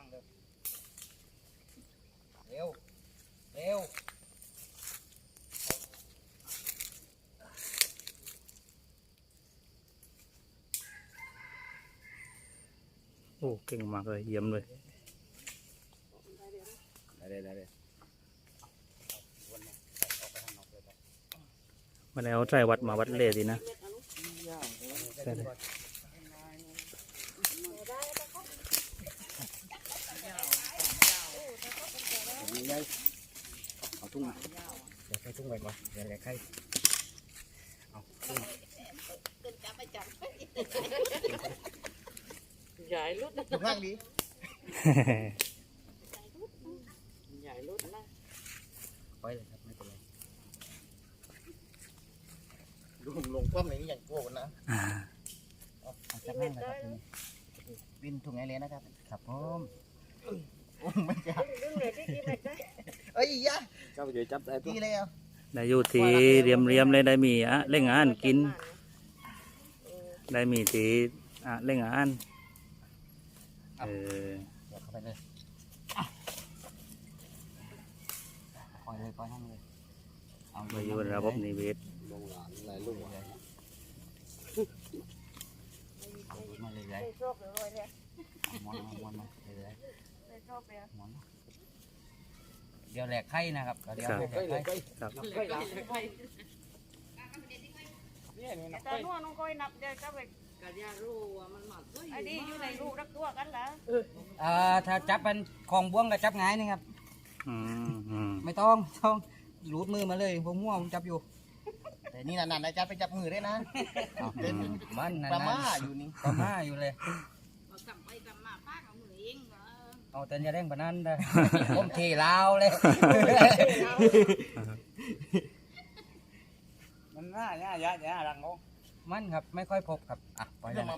างเร็วเร็วเร็วโอ้ เก่งมากเลย เยี่ยมเลย ได้เลยได้เลยวนมาออกไปข้างนอกเลยครับมาแล้วใจวัดมาวัดเลสินะ ใช่เลย นี่ไงเอาทุ่งมาเดี๋ยวใส่ทุ่งไว้ก่อนเดี๋ยวแหลกไข่เอาทุ่งใหญ่รุดนะทุ่งง่ายดีใหญ่รุดนะไปเลยครับไม่เป็นไรลุงลงคว่ำในนี้อย่างกลัวกันนะอ่าเอาเอาจับนั่งนะครับทีนี้วินถุงไอเลนนะครับครับผมโอ้ไม่จับ ดึงเลยที่กี่เม็ดได้ เอ้ยยะก็ไปเดี๋ยวจับได้ตัวตีเลยอะได้อยู่ที่เรียมเรียมๆเลยได้มีอะเล่งอ่านกิน ได้มีที่อะเล่งอ่านเออเดี๋ยวเข้าไปเลยปล่อยเลยปล่อยให้เลยเอามาอยู่ในระบบนิเวศลงหลานหลายลูกอะเอาดูดมาเลยเลยได้โชคเลยเลยเนี่ยเอาม้วนมาม้วนมาเลยเลยได้โชคไปอะม้วนมา เดี๋ยวแหลกไข่นะครับเดี๋ยวใกล้แหลเลยกใกล้ไข่ครับใกล้ใกล้เนี่ยนี่นะแต่นัวน้องก้อยนับเดี๋ยวจะไปกะยารู้ว่ามันหมักก็ไอ้นี่อยู่ในลูกรักตัวกันแล้วเอ่อถ้าจับเป็นของบ้วงก็จับง่ายนะครับอืมอืมไม่ต้องไม่ต้องหลุดมือมาเลยผมม่วผมจับอยู่แต่นี่นานๆนะจับไปจับมือได้นะเป็นมันนะปลาม่าอยู่นี่ปลาม่าอยู่เลยมากำไปกำมาป้ากับมือเอง เหรอเอาแต่อยาเร่งปานนั้นได้ผมเทลาวเลย มันน่าเนี่ยยะยะรังงมันครับไม่ค่อยพบครับอะปล่อยเลยนะ